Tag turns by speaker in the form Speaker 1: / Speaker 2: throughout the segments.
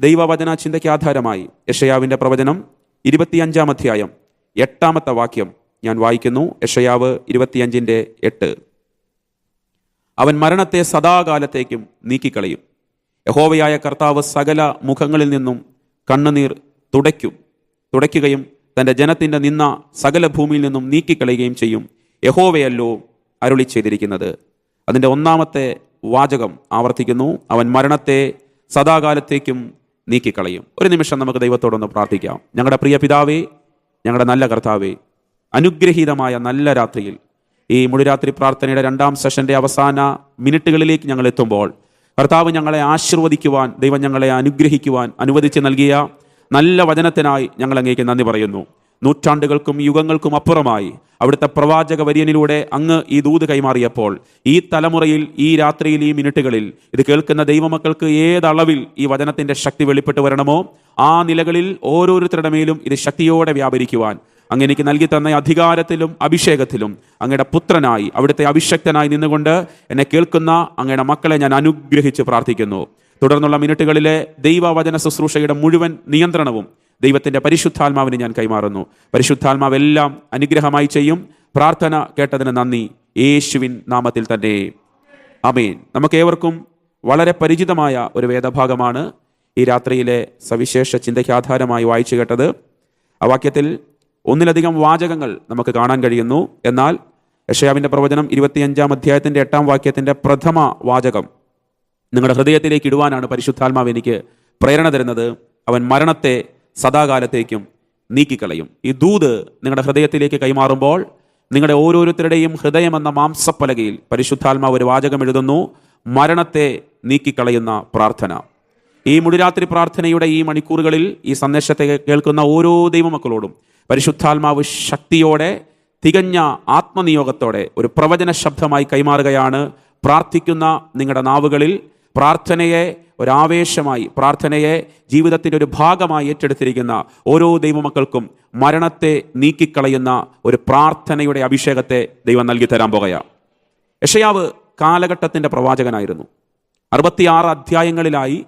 Speaker 1: ദൈവവചന ചിന്തയ്ക്ക് ആധാരമായി യഷയാവിന്റെ പ്രവചനം ഇരുപത്തിയഞ്ചാം അധ്യായം എട്ടാമത്തെ വാക്യം ഞാൻ വായിക്കുന്നു. യഷയാവ് ഇരുപത്തിയഞ്ചിന്റെ എട്ട്. അവൻ മരണത്തെ സദാകാലത്തേക്കും നീക്കിക്കളയും. യഹോവയായ കർത്താവ് സകല മുഖങ്ങളിൽ നിന്നും കണ്ണുനീർ തുടയ്ക്കും. തുടയ്ക്കുകയും തന്റെ ജനത്തിന്റെ നിന്ന സകല ഭൂമിയിൽ നിന്നും നീക്കിക്കളയുകയും ചെയ്യും. യഹോവയല്ലോ അരുളി ചെയ്തിരിക്കുന്നത്. അതിന്റെ ഒന്നാമത്തെ വാചകം ആവർത്തിക്കുന്നു. അവൻ മരണത്തെ സദാകാലത്തേക്കും നീക്കിക്കളയും. ഒരു നിമിഷം നമുക്ക് ദൈവത്തോടൊന്ന് പ്രാർത്ഥിക്കാം. ഞങ്ങളുടെ പ്രിയ പിതാവേ ഞങ്ങളുടെ നല്ല കർത്താവേ അനുഗ്രഹീതമായ നല്ല രാത്രിയിൽ ഈ മുടിരാത്രി പ്രാർത്ഥനയുടെ രണ്ടാം സെഷന്റെ അവസാന മിനിറ്റുകളിലേക്ക് ഞങ്ങൾ എത്തുമ്പോൾ കർത്താവ് ഞങ്ങളെ ആശീർവദിക്കുവാൻ ദൈവം ഞങ്ങളെ അനുഗ്രഹിക്കുവാൻ അനുവദിച്ച് നൽകിയ നല്ല വചനത്തിനായി ഞങ്ങൾ അങ്ങേക്ക് നന്ദി പറയുന്നു. നൂറ്റാണ്ടുകൾക്കും യുഗങ്ങൾക്കും അപ്പുറമായി അവിടുത്തെ പ്രവാചക വര്യനിലൂടെ അങ്ങ് ഈ ദൂത് കൈമാറിയപ്പോൾ ഈ തലമുറയിൽ ഈ രാത്രിയിൽ ഈ മിനിറ്റുകളിൽ ഇത് കേൾക്കുന്ന ദൈവമക്കൾക്ക് ഏതളവിൽ ഈ വചനത്തിന്റെ ശക്തി വെളിപ്പെട്ട് വരണമോ? ആ നിലകളിൽ ഓരോരുത്തരുടെ മേലും ഇത് ശക്തിയോടെ വ്യാപരിക്കുവാൻ അങ്ങ് എനിക്ക് നൽകി തന്ന അധികാരത്തിലും അഭിഷേകത്തിലും അങ്ങയുടെ പുത്രനായി അവിടുത്തെ അഭിഷക്തനായി നിന്നുകൊണ്ട് എന്നെ കേൾക്കുന്ന അങ്ങയുടെ മക്കളെ ഞാൻ അനുഗ്രഹിച്ച് പ്രാർത്ഥിക്കുന്നു. തുടർന്നുള്ള മിനിറ്റുകളിലെ ദൈവവചന ശുശ്രൂഷയുടെ മുഴുവൻ നിയന്ത്രണവും ദൈവത്തിന്റെ പരിശുദ്ധാത്മാവിന് ഞാൻ കൈമാറുന്നു. പരിശുദ്ധാത്മാവെല്ലാം അനുഗ്രഹമായി ചെയ്യും. പ്രാർത്ഥന കേട്ടതിന് നന്ദി. യേശുവിൻ നാമത്തിൽ തന്നെ. അമേൻ നമുക്കേവർക്കും വളരെ പരിചിതമായ ഒരു വേദഭാഗമാണ് ഈ രാത്രിയിലെ സവിശേഷ ചിന്തയ്ക്ക് ആധാരമായി വായിച്ചു കേട്ടത്. ആ വാക്യത്തിൽ ഒന്നിലധികം വാചകങ്ങൾ നമുക്ക് കാണാൻ കഴിയുന്നു. എന്നാൽ യഷയാവിന്റെ പ്രവചനം ഇരുപത്തിയഞ്ചാം അധ്യായത്തിന്റെ എട്ടാം വാക്യത്തിന്റെ പ്രഥമ വാചകം നിങ്ങളുടെ ഹൃദയത്തിലേക്ക് ഇടുവാനാണ് പരിശുദ്ധാത്മാവ് എനിക്ക് പ്രേരണ തരുന്നത്. അവൻ മരണത്തെ സദാകാലത്തേക്കും നീക്കിക്കളയും. ഈ ദൂത് നിങ്ങളുടെ ഹൃദയത്തിലേക്ക് കൈമാറുമ്പോൾ നിങ്ങളുടെ ഓരോരുത്തരുടെയും ഹൃദയം എന്ന മാംസപ്പലകയിൽ പരിശുദ്ധാത്മാവ് ഒരു വാചകം എഴുതുന്നു മരണത്തെ നീക്കിക്കളയുന്ന പ്രാർത്ഥന. ഈ മുടിരാത്രി പ്രാർത്ഥനയുടെ ഈ മണിക്കൂറുകളിൽ ഈ സന്ദേശത്തെ കേൾക്കുന്ന ഓരോ ദൈവമക്കളോടും പരിശുദ്ധാത്മാവ് ശക്തിയോടെ തികഞ്ഞ ആത്മനിയോഗത്തോടെ ഒരു പ്രവചന ശബ്ദമായി കൈമാറുകയാണ് പ്രാർത്ഥിക്കുന്ന നിങ്ങളുടെ നാവുകളിൽ. പ്രാർത്ഥനയെ ഒരാവേശമായി പ്രാർത്ഥനയെ ജീവിതത്തിന്റെ ഒരു ഭാഗമായി ഏറ്റെടുത്തിരിക്കുന്ന ഓരോ ദൈവമക്കൾക്കും മരണത്തെ നീക്കിക്കളയുന്ന ഒരു പ്രാർത്ഥനയുടെ അഭിഷേകത്തെ ദൈവം നൽകി തരാൻ പോകുകയാണ് യഷയാവ് കാലഘട്ടത്തിന്റെ പ്രവാചകനായിരുന്നു. അറുപത്തിയാറ് അധ്യായങ്ങളിലായി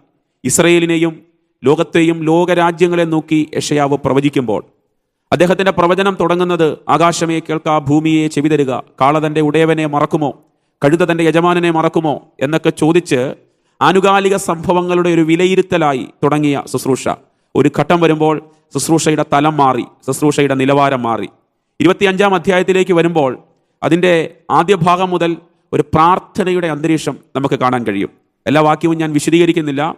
Speaker 1: ഇസ്രയേലിനെയും ലോകത്തെയും ലോകരാജ്യങ്ങളെ നോക്കി യഷയാവ് പ്രവചിക്കുമ്പോൾ അദ്ദേഹത്തിന്റെ പ്രവചനം തുടങ്ങുന്നത് ആകാശമേ കേൾക്ക ഭൂമിയെ ചെവിതരുക കാളതന്റെ ഉടയവനെ മറക്കുമോ കഴുത തന്റെ യജമാനനെ മറക്കുമോ എന്നൊക്കെ ചോദിച്ച് ആനുകാലിക സംഭവങ്ങളുടെ ഒരു വിലയിരുത്തലായി തുടങ്ങിയ ശുശ്രൂഷ. ഒരു ഘട്ടം വരുമ്പോൾ ശുശ്രൂഷയുടെ തലം മാറി ശുശ്രൂഷയുടെ നിലവാരം മാറി. ഇരുപത്തിയഞ്ചാം അധ്യായത്തിലേക്ക് വരുമ്പോൾ അതിന്റെ ആദ്യ ഭാഗം മുതൽ ഒരു പ്രാർത്ഥനയുടെ അന്തരീക്ഷം നമുക്ക് കാണാൻ കഴിയും. എല്ലാ വാക്യവും ഞാൻ വിശദീകരിക്കുന്നില്ല.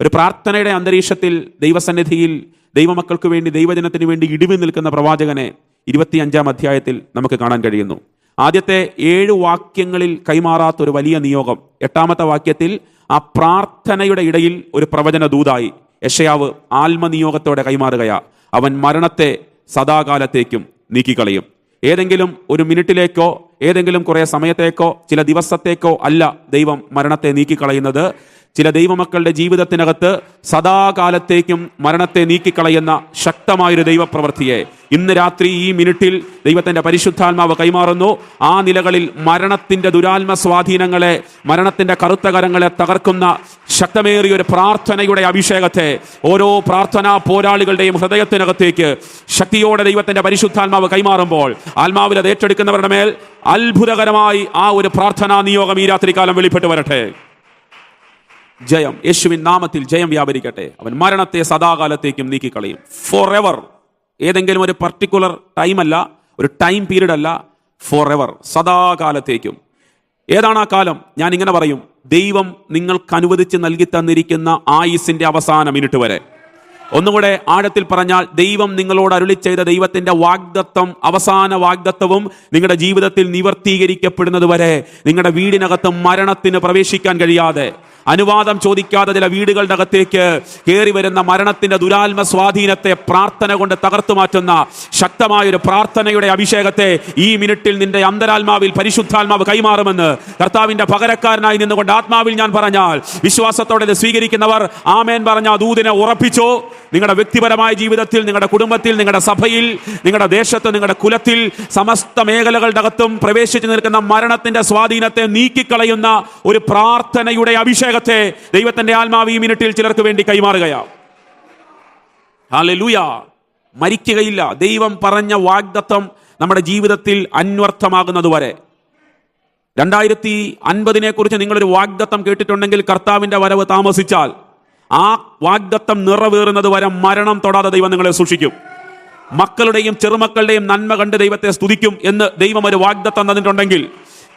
Speaker 1: ഒരു പ്രാർത്ഥനയുടെ അന്തരീക്ഷത്തിൽ ദൈവസന്നിധിയിൽ ദൈവമക്കൾക്ക് വേണ്ടി ദൈവജനത്തിന് വേണ്ടി ഇടിവ് നിൽക്കുന്ന പ്രവാചകനെ ഇരുപത്തിയഞ്ചാം അധ്യായത്തിൽ നമുക്ക് കാണാൻ കഴിയുന്നു. ആദ്യത്തെ ഏഴ് വാക്യങ്ങളിൽ കൈമാറാത്ത ഒരു വലിയ നിയോഗം. എട്ടാമത്തെ വാക്യത്തിൽ ആ പ്രാർത്ഥനയുടെ ഇടയിൽ ഒരു പ്രവചന ദൂതായി യഷയാവ് ആത്മനിയോഗത്തോടെ കൈമാറുകയാ. അവൻ മരണത്തെ സദാകാലത്തേക്കും നീക്കിക്കളയും. ഏതെങ്കിലും ഒരു മിനിറ്റിലേക്കോ ഏതെങ്കിലും കുറേ സമയത്തേക്കോ ചില ദിവസത്തേക്കോ അല്ല ദൈവം മരണത്തെ നീക്കിക്കളയുന്നത്. ചില ദൈവമക്കളുടെ ജീവിതത്തിനകത്ത് സദാകാലത്തേക്കും മരണത്തെ നീക്കിക്കളയുന്ന ശക്തമായൊരു ദൈവപ്രവൃത്തിയെ ഇന്ന് രാത്രി ഈ മിനിറ്റിൽ ദൈവത്തിന്റെ പരിശുദ്ധാത്മാവ് കൈമാറുന്നു. ആ നിലകളിൽ മരണത്തിന്റെ ദുരാത്മ സ്വാധീനങ്ങളെ മരണത്തിന്റെ കറുത്ത കരങ്ങളെ തകർക്കുന്ന ശക്തമേറിയ ഒരു പ്രാർത്ഥനയുടെ അഭിഷേകത്തെ ഓരോ പ്രാർത്ഥനാ പോരാളികളുടെയും ഹൃദയത്തിനകത്തേക്ക് ശക്തിയോടെ ദൈവത്തിന്റെ പരിശുദ്ധാത്മാവ് കൈമാറുമ്പോൾ ആത്മാവിൽ അത് ഏറ്റെടുക്കുന്നവരുടെ മേൽ അത്ഭുതകരമായി ആ ഒരു പ്രാർത്ഥനാ നിയോഗം ഈ രാത്രികാലം വെളിപ്പെട്ട് വരട്ടെ. ജയം. യേശുവിൻ നാമത്തിൽ ജയം വ്യാപരിക്കട്ടെ. അവൻ മരണത്തെ സദാകാലത്തേക്കും നീക്കിക്കളയും. ഫോർ എവർ ഏതെങ്കിലും ഒരു പർട്ടിക്കുലർ ടൈം അല്ല ഒരു ടൈം പീരീഡ് അല്ല ഫോർ എവർ സദാകാലത്തേക്കും. ഏതാണ് ആ കാലം? ഞാൻ ഇങ്ങനെ പറയും. ദൈവം നിങ്ങൾക്ക് അനുവദിച്ച് നൽകി തന്നിരിക്കുന്ന ആയുസിന്റെ അവസാന മിനിറ്റ് വരെ. ഒന്നുകൂടെ ആഴത്തിൽ പറഞ്ഞാൽ ദൈവം നിങ്ങളോട് അരുളി ചെയ്ത ദൈവത്തിന്റെ വാഗ്ദത്വം അവസാന വാഗ്ദത്വവും നിങ്ങളുടെ ജീവിതത്തിൽ നിവർത്തീകരിക്കപ്പെടുന്നത് വരെ നിങ്ങളുടെ വീടിനകത്ത് മരണത്തിന് പ്രവേശിക്കാൻ കഴിയാതെ അനുവാദം ചോദിക്കാതെ ചില വീടുകളുടെ അകത്തേക്ക് കയറി വരുന്ന മരണത്തിന്റെ ദുരാത്മ സ്വാധീനത്തെ പ്രാർത്ഥന കൊണ്ട് തകർത്തു മാറ്റുന്ന ശക്തമായൊരു പ്രാർത്ഥനയുടെ അഭിഷേകത്തെ ഈ മിനിറ്റിൽ നിന്റെ അന്തരാത്മാവിൽ പരിശുദ്ധാത്മാവ് കൈമാറുമെന്ന് കർത്താവിന്റെ പകരക്കാരനായി നിന്നുകൊണ്ട് ആത്മാവിൽ ഞാൻ പറഞ്ഞാൽ വിശ്വാസത്തോടെ സ്വീകരിക്കുന്നവർ ആമേൻ പറഞ്ഞ ദൂതിനെ ഉറപ്പിച്ചോ നിങ്ങളുടെ വ്യക്തിപരമായ ജീവിതത്തിൽ നിങ്ങളുടെ കുടുംബത്തിൽ നിങ്ങളുടെ സഭയിൽ നിങ്ങളുടെ ദേശത്ത് നിങ്ങളുടെ കുലത്തിൽ സമസ്ത മേഖലകളുടെ അകത്തും പ്രവേശിച്ചു നിൽക്കുന്ന മരണത്തിന്റെ സ്വാധീനത്തെ നീക്കിക്കളയുന്ന ഒരു പ്രാർത്ഥനയുടെ അഭിഷേകത്തെ ദൈവത്തിന്റെ ആത്മാവ് ഈ മിനിറ്റിൽ ചിലർക്ക് വേണ്ടി കൈമാറുകയാണ് മരിക്കുകയില്ല. ദൈവം പറഞ്ഞ വാഗ്ദത്തം നമ്മുടെ ജീവിതത്തിൽ അന്വർത്ഥമാകുന്നതുവരെ. രണ്ടായിരത്തി അൻപതിനെ കുറിച്ച് നിങ്ങളൊരു വാഗ്ദത്തം കേട്ടിട്ടുണ്ടെങ്കിൽ കർത്താവിന്റെ വരവ് താമസിച്ചാൽ ആ വാഗ്ദത്തം നിറവേറുന്നത് വരെ മരണം തൊടാതെ ദൈവം നിങ്ങളെ സൂക്ഷിക്കും. മക്കളുടെയും ചെറുമക്കളുടെയും നന്മ കണ്ട് ദൈവത്തെ സ്തുതിക്കും എന്ന് ദൈവം ഒരു വാഗ്ദത്തം തന്നിട്ടുണ്ടെങ്കിൽ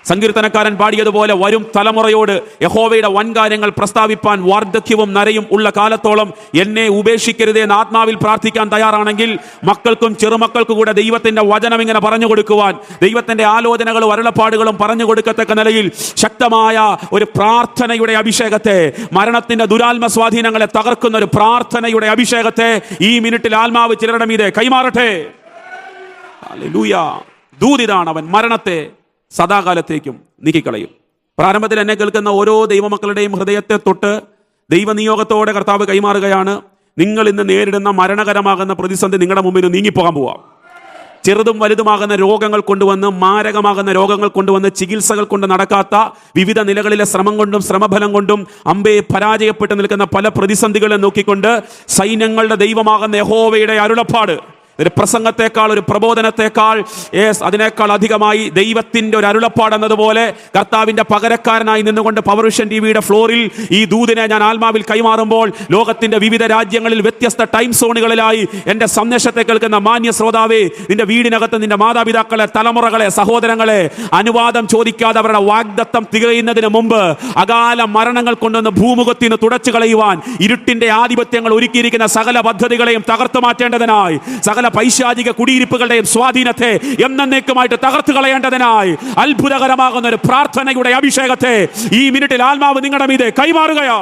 Speaker 1: സങ്കീർത്തനക്കാരൻ പാടിയതുപോലെ വരും തലമുറയോട് യഹോവയുടെ വൻകാര്യങ്ങൾ പ്രസ്താവിപ്പാൻ വാർദ്ധക്യവും നരയും ഉള്ള കാലത്തോളം എന്നെ ഉപേക്ഷിക്കരുതേ എന്ന് ആത്മാവിൽ പ്രാർത്ഥിക്കാൻ തയ്യാറാണെങ്കിൽ മക്കൾക്കും ചെറുമക്കൾക്കും കൂടെ ദൈവത്തിന്റെ വചനം ഇങ്ങനെ പറഞ്ഞു കൊടുക്കുവാൻ ദൈവത്തിന്റെ ആലോചനകളും അരുളപ്പാടുകളും പറഞ്ഞു കൊടുക്കത്തക്ക നിലയിൽ ശക്തമായ ഒരു പ്രാർത്ഥനയുടെ അഭിഷേകത്തെ മരണത്തിന്റെ ദുരാത്മ സ്വാധീനങ്ങളെ തകർക്കുന്ന ഒരു പ്രാർത്ഥനയുടെ അഭിഷേകത്തെ ഈ മിനിറ്റിൽ ആത്മാവ് ചിലരുടെ മീതെ കൈമാറട്ടെ. ദൂതിതാണ് അവൻ മരണത്തെ സദാകാലത്തേക്കും നീക്കിക്കളയും. പ്രാരംഭത്തിൽ എന്നെ കേൾക്കുന്ന ഓരോ ദൈവമക്കളുടെയും ഹൃദയത്തെ തൊട്ട് ദൈവനിയോഗത്തോടെ കർത്താവ് കൈമാറുകയാണ്. നിങ്ങൾ ഇന്ന് നേരിടുന്ന മരണകരമാകുന്ന പ്രതിസന്ധി നിങ്ങളുടെ മുമ്പിൽ നീങ്ങിപ്പോകാൻ പോവാം. ചെറുതും വലുതുമാകുന്ന രോഗങ്ങൾ കൊണ്ടുവന്ന് മാരകമാകുന്ന രോഗങ്ങൾ കൊണ്ടുവന്ന് ചികിത്സകൾ കൊണ്ട് നടക്കാത്ത വിവിധ നിലകളിലെ ശ്രമം കൊണ്ടും ശ്രമഫലം കൊണ്ടും അമ്പയെ പരാജയപ്പെട്ട് നിൽക്കുന്ന പല പ്രതിസന്ധികളെ നോക്കിക്കൊണ്ട് സൈന്യങ്ങളുടെ ദൈവമാകുന്ന യഹോവയുടെ അരുളപ്പാട് ഒരു പ്രസംഗത്തെക്കാൾ ഒരു പ്രബോധനത്തെക്കാൾ അതിനേക്കാൾ അധികമായി ദൈവത്തിന്റെ ഒരു അരുളപ്പാടെന്നതുപോലെ കർത്താവിന്റെ പകരക്കാരനായി നിന്നുകൊണ്ട് പവർവിഷൻ ടി വിയുടെ ഫ്ലോറിൽ ഈ ദൂതിനെ ഞാൻ ആത്മാവിൽ കൈമാറുമ്പോൾ ലോകത്തിന്റെ വിവിധ രാജ്യങ്ങളിൽ വ്യത്യസ്ത ടൈം സോണുകളിലായി എന്റെ സന്ദേശത്തെ കേൾക്കുന്ന മാന്യ ശ്രോതാവേ നിന്റെ വീടിനകത്ത് നിന്റെ മാതാപിതാക്കളെ തലമുറകളെ സഹോദരങ്ങളെ അനുവാദം ചോദിക്കാതെ അവരുടെ വാഗ്ദത്തം തികയുന്നതിന് മുമ്പ് അകാല മരണങ്ങൾ കൊണ്ടുവന്ന് നിന്ന് തുടച്ചു കളയുവാൻ ഇരുട്ടിന്റെ ആധിപത്യങ്ങൾ ഒരുക്കിയിരിക്കുന്ന സകല പദ്ധതികളെയും തകർത്തു മാറ്റേണ്ടതിനായി സകല പൈശാചിക കുടിയിരിപ്പുകളുടെയും സ്വാധീനത്തെ എന്നേക്കുമായിട്ട് തകർത്തു കളയേണ്ടതിനായി അത്ഭുതകരമാകുന്ന ഒരു പ്രാർത്ഥനയുടെ അഭിഷേകത്തെ ഈ മിനിറ്റിൽ ആത്മാവ് നിങ്ങളുടെ മീതെ കൈമാറുകയാ.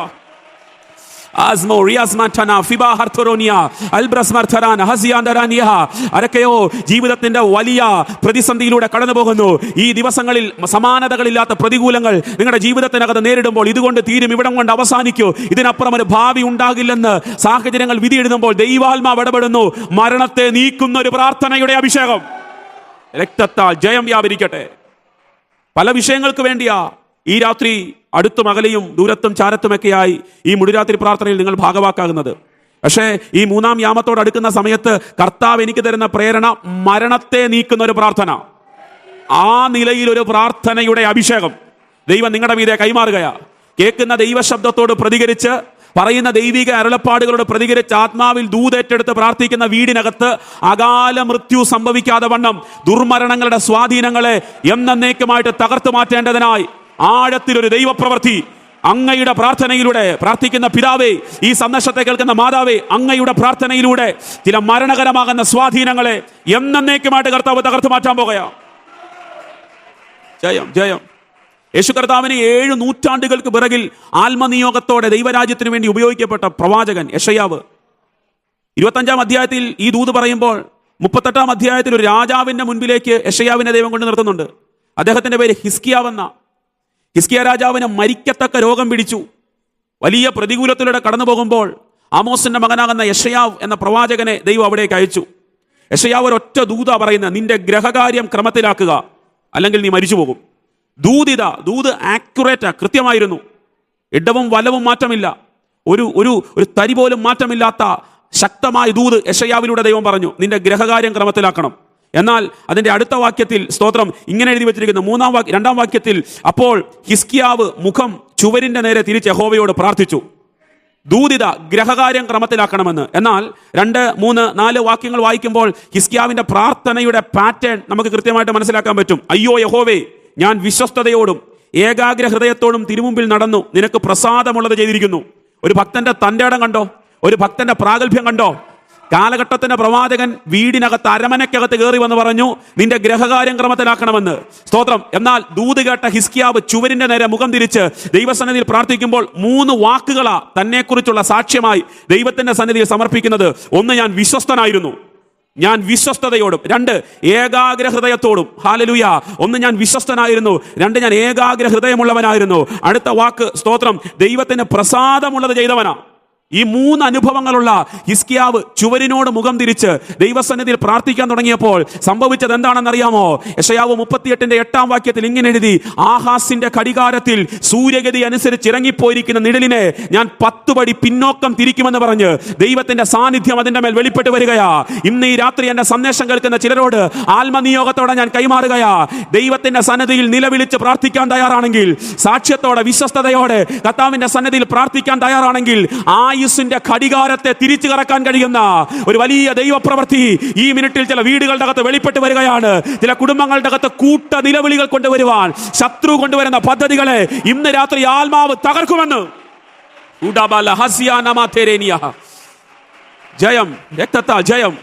Speaker 1: ആസ്മോ റിയാസ്മാറ്റന ഫിബാ ഹർത്തോറോനിയ അൽബ്രസ്മർഥരാൻ ഹസിയാന്തരാനിയ അരക്കെയോ ജീവിതത്തിന്റെ വലിയ പ്രതിസന്ധിയിലൂടെ കടന്നു പോകുന്നു ഈ ദിവസങ്ങളിൽ സമാനതകളില്ലാത്ത പ്രതികൂലങ്ങൾ നിങ്ങളുടെ ജീവിതത്തിനകത്ത് നേരിടുമ്പോൾ ഇതുകൊണ്ട് തീരും ഇവിടം കൊണ്ട് അവസാനിക്കൂ. ഇതിനപ്പുറം ഒരു ഭാവി ഉണ്ടാകില്ലെന്ന് സാഹചര്യങ്ങൾ വിധി എഴുതുമ്പോൾ ദൈവാത്മാവ് ഇടപെടുന്നു. മരണത്തെ നീക്കുന്ന ഒരു പ്രാർത്ഥനയുടെ അഭിഷേകം. രക്തത്താൽ ജയം വ്യാപരിക്കട്ടെ. പല വിഷയങ്ങൾക്ക് വേണ്ടിയാ ഈ രാത്രി അടുത്തും അകലെയും ദൂരത്തും ചാരത്തുമൊക്കെയായി ഈ മുടിരാത്രി പ്രാർത്ഥനയിൽ നിങ്ങൾ ഭാഗവാക്കാകുന്നത്. പക്ഷേ ഈ മൂന്നാം യാമത്തോട് അടുക്കുന്ന സമയത്ത് കർത്താവ് എനിക്ക് തരുന്ന പ്രേരണ മരണത്തെ നീക്കുന്ന ഒരു പ്രാർത്ഥന. ആ നിലയിൽ ഒരു പ്രാർത്ഥനയുടെ അഭിഷേകം. ദൈവം നിങ്ങളുടെ മീതെ കൈമാറുകയാ. കേൾക്കുന്ന ദൈവശബ്ദത്തോട് പ്രതികരിച്ച് പറയുന്ന ദൈവിക അരുളപ്പാടുകളോട് പ്രതികരിച്ച് ആത്മാവിൽ ദൂതേറ്റെടുത്ത് പ്രാർത്ഥിക്കുന്ന വീടിനകത്ത് അകാല മൃത്യു സംഭവിക്കാതെ വണ്ണം ദുർമരണങ്ങളുടെ സ്വാധീനങ്ങളെ എന്നേക്കുമായിട്ട് തകർത്തു മാറ്റേണ്ടതിനായി ആഴത്തിലൊരു ദൈവപ്രവൃത്തി. അങ്ങയുടെ പ്രാർത്ഥനയിലൂടെ പ്രാർത്ഥിക്കുന്ന പിതാവേ ഈ സന്ദേശത്തെ കേൾക്കുന്ന മാതാവേ അങ്ങയുടെ പ്രാർത്ഥനയിലൂടെ ചില മരണകരമാകുന്ന സ്വാധീനങ്ങളെ എന്നേക്കുമായിട്ട് കർത്താവ് തകർത്ത് മാറ്റാൻ പോകയാ ജയം ജയം. യേശു കർത്താവിന് ഏഴ് നൂറ്റാണ്ടുകൾക്ക് പിറകിൽ ആത്മനിയോഗത്തോടെ ദൈവരാജ്യത്തിന് വേണ്ടി ഉപയോഗിക്കപ്പെട്ട പ്രവാചകൻ യഷയാവ് ഇരുപത്തഞ്ചാം അധ്യായത്തിൽ ഈ ദൂത് പറയുമ്പോൾ മുപ്പത്തെട്ടാം അധ്യായത്തിൽ ഒരു രാജാവിന്റെ മുൻപിലേക്ക് യഷയാവിനെ ദൈവം കൊണ്ട് നിർത്തുന്നുണ്ട്. അദ്ദേഹത്തിന്റെ പേര് ഹിസ്കിയാവെന്ന. ഹിസ്കിയ രാജാവിന് മരിക്കത്തക്ക രോഗം പിടിച്ചു. വലിയ പ്രതികൂലത്തിലൂടെ കടന്നു പോകുമ്പോൾ ആമോസിന്റെ മകനാകുന്ന യഷയാവ് എന്ന പ്രവാചകനെ ദൈവം അവിടേക്ക് അയച്ചു. യഷയാവ് ഒരൊറ്റ ദൂത പറയുന്ന നിന്റെ ഗ്രഹകാര്യം ക്രമത്തിലാക്കുക അല്ലെങ്കിൽ നീ മരിച്ചു പോകും ദൂതിത ദൂത് ആക്യുറേറ്റാ കൃത്യമായിരുന്നു. ഇടവും വലവും മാറ്റമില്ല. ഒരു ഒരു ഒരു തരി പോലും മാറ്റമില്ലാത്ത ശക്തമായ ദൂത് യഷയാവിലൂടെ ദൈവം പറഞ്ഞു നിന്റെ ഗ്രഹകാര്യം ക്രമത്തിലാക്കണം. എന്നാൽ അതിന്റെ അടുത്ത വാക്യത്തിൽ സ്തോത്രം ഇങ്ങനെ എഴുതി വെച്ചിരിക്കുന്ന. മൂന്നാം വാക്യ രണ്ടാം വാക്യത്തിൽ അപ്പോൾ ഹിസ്കിയാവ് മുഖം ചുവരിന്റെ നേരെ തിരിച്ച് യഹോവയോട് പ്രാർത്ഥിച്ചു. ദൂതിത ഗ്രഹകാര്യം ക്രമത്തിലാക്കണമെന്ന്. എന്നാൽ രണ്ട് മൂന്ന് നാല് വാക്യങ്ങൾ വായിക്കുമ്പോൾ ഹിസ്കിയാവിന്റെ പ്രാർത്ഥനയുടെ പാറ്റേൺ നമുക്ക് കൃത്യമായിട്ട് മനസ്സിലാക്കാൻ പറ്റും. അയ്യോ യഹോവേ ഞാൻ വിശ്വസ്തയോടും ഏകാഗ്ര ഹൃദയത്തോടും തിരുമുമ്പിൽ നടന്നു. നിനക്ക് പ്രസാദമുള്ളത് ചെയ്തിരിക്കുന്നു. ഒരു ഭക്തന്റെ തന്റെ ഇടം കണ്ടോ? ഒരു ഭക്തന്റെ പ്രാഗൽഭ്യം കണ്ടോ? കാലഘട്ടത്തിന്റെ പ്രവാചകൻ വീടിനകത്ത് അരമനക്കകത്ത് കയറി വന്ന് പറഞ്ഞു നിന്റെ ഗ്രഹകാര്യം ക്രമത്തിലാക്കണമെന്ന്. സ്തോത്രം. എന്നാൽ ദൂത് കേട്ട ഹിസ്കിയാവ് ചുവരിന്റെ നേരെ മുഖം തിരിച്ച് ദൈവസന്നിധിയിൽ പ്രാർത്ഥിക്കുമ്പോൾ മൂന്ന് വാക്കുകളാ തന്നെക്കുറിച്ചുള്ള സാക്ഷ്യമായി ദൈവത്തിന്റെ സന്നിധിയിൽ സമർപ്പിക്കുന്നത്. ഒന്ന് ഞാൻ വിശ്വസ്തനായിരുന്നു. ഞാൻ വിശ്വസ്തയോടും രണ്ട് ഏകാഗ്ര ഹൃദയത്തോടും ഹാലലുയ. ഒന്ന് ഞാൻ വിശ്വസ്തനായിരുന്നു. രണ്ട് ഞാൻ ഏകാഗ്ര ഹൃദയമുള്ളവനായിരുന്നു അടുത്ത വാക്ക് സ്തോത്രം ദൈവത്തിന് പ്രസാദമുള്ളത് ചെയ്തവനാ. ഈ മൂന്ന് അനുഭവങ്ങളുള്ള ഹിസ്കിയാവ് ചുവരിനോട് മുഖം തിരിച്ച് ദൈവസന്നിധിയിൽ പ്രാർത്ഥിക്കാൻ തുടങ്ങിയപ്പോൾ സംഭവിച്ചത് എന്താണെന്നറിയാമോ യശയാവ് മുപ്പത്തിയെട്ടിന്റെ എട്ടാം വാക്യത്തിൽ ഇങ്ങനെ എഴുതി ആഹാസിന്റെ കടികാരത്തിൽ സൂര്യഗതി അനുസരിച്ച് ഇറങ്ങിപ്പോയിരിക്കുന്ന നിഴലിനെ ഞാൻ പത്ത് പടി പിന്നോക്കം തിരിക്കുമെന്ന് പറഞ്ഞ് ദൈവത്തിന്റെ സാന്നിധ്യം അതിന്റെ മേൽ വെളിപ്പെട്ട് വരികയാ. ഇന്ന് ഈ രാത്രി എന്റെ സന്ദേശം കേൾക്കുന്ന ചിലരോട് ആത്മനിയോഗത്തോടെ ഞാൻ കൈമാറുകയാ. ദൈവത്തിന്റെ സന്നദ്ധിയിൽ നിലവിളിച്ച് പ്രാർത്ഥിക്കാൻ തയ്യാറാണെങ്കിൽ സാക്ഷ്യത്തോടെ വിശ്വസ്തയോടെ കർത്താവിന്റെ സന്നദ്ധിയിൽ പ്രാർത്ഥിക്കാൻ തയ്യാറാണെങ്കിൽ ആയുസിന്റെ ഘടികാരത്തെ തിരിച്ചു കറക്കാൻ കഴിയുന്ന ഒരു വലിയ ദൈവപ്രവൃത്തി ഈ മിനിറ്റിൽ ചില വീടുകളുടെ അകത്ത് വെളിപ്പെട്ട് വരികയാണ്. ചില കുടുംബങ്ങളുടെ അകത്ത് കൂട്ട നിലവിളികൾ കൊണ്ടുവരുവാൻ ശത്രു കൊണ്ടുവരുന്ന പദ്ധതികളെ ഇന്ന് രാത്രി ആത്മാവ് തകർക്കുമെന്ന്. ജയം രക്തത്താൽ ജയം.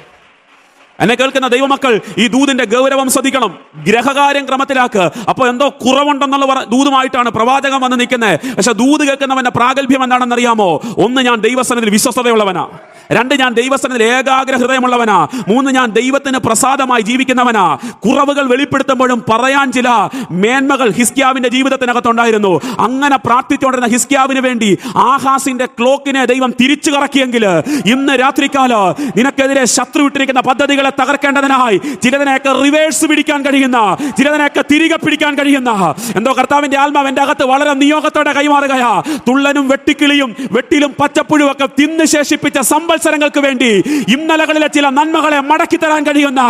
Speaker 1: എന്നെ കേൾക്കുന്ന ദൈവമക്കൾ ഈ ദൂതിന്റെ ഗൗരവം ശ്രദ്ധിക്കണം. ഗ്രഹകാര്യം ക്രമത്തിലാക്ക്. അപ്പൊ എന്തോ കുറവുണ്ടെന്നുള്ള ദൂതുമായിട്ടാണ് പ്രവാചകം വന്ന് നിൽക്കുന്നത്. പക്ഷെ ദൂത് കേൾക്കുന്നവന്റെ പ്രാഗൽഭ്യം എന്താണെന്ന് അറിയാമോ ഒന്ന് ഞാൻ ദൈവസനത്തിൽ വിശ്വസ്തതയുള്ളവനാ. രണ്ട് ഞാൻ ദൈവസ്ഥനത്തിൽ ഏകാഗ്ര ഹൃദയമുള്ളവനാ. മൂന്ന് ഞാൻ ദൈവത്തിന് പ്രസാദമായി ജീവിക്കുന്നവനാ. കുറവുകൾ വെളിപ്പെടുത്തുമ്പോഴും പറയാൻ ചില മേന്മകൾ ഹിസ്ക്യാവിന്റെ ജീവിതത്തിനകത്തുണ്ടായിരുന്നു. അങ്ങനെ പ്രാർത്ഥിച്ചുകൊണ്ടിരുന്ന ഹിസ്ക്യാവിന് വേണ്ടി ആഹാസിന്റെ ക്ലോക്കിനെ ദൈവം തിരിച്ചു കറക്കിയെങ്കിൽ ഇന്ന് രാത്രിക്കാല നിനക്കെതിരെ ശത്രു ഇട്ടിരിക്കുന്ന പദ്ധതികളെ തകർക്കേണ്ടതിനായി ചിലതിനെയൊക്കെ റിവേഴ്സ് പിടിക്കാൻ കഴിയുന്ന ചിലതിനെയൊക്കെ തിരികെ പിടിക്കാൻ കഴിയുന്ന. എന്തോ കർത്താവിന്റെ ആത്മാവ് എന്റെ അകത്ത് വളരെ നിയോഗത്തോടെ കൈമാറുകയാ. തുള്ളനും വെട്ടിക്കിളിയും വെട്ടിലും പച്ചപ്പുഴുവൊക്കെ തിന്ന് ശേഷിപ്പിച്ച സംവത്സരങ്ങൾക്ക് വേണ്ടി ഇന്നലകളിലെ ചില നന്മകളെ മടക്കി തരാൻ കഴിയുന്ന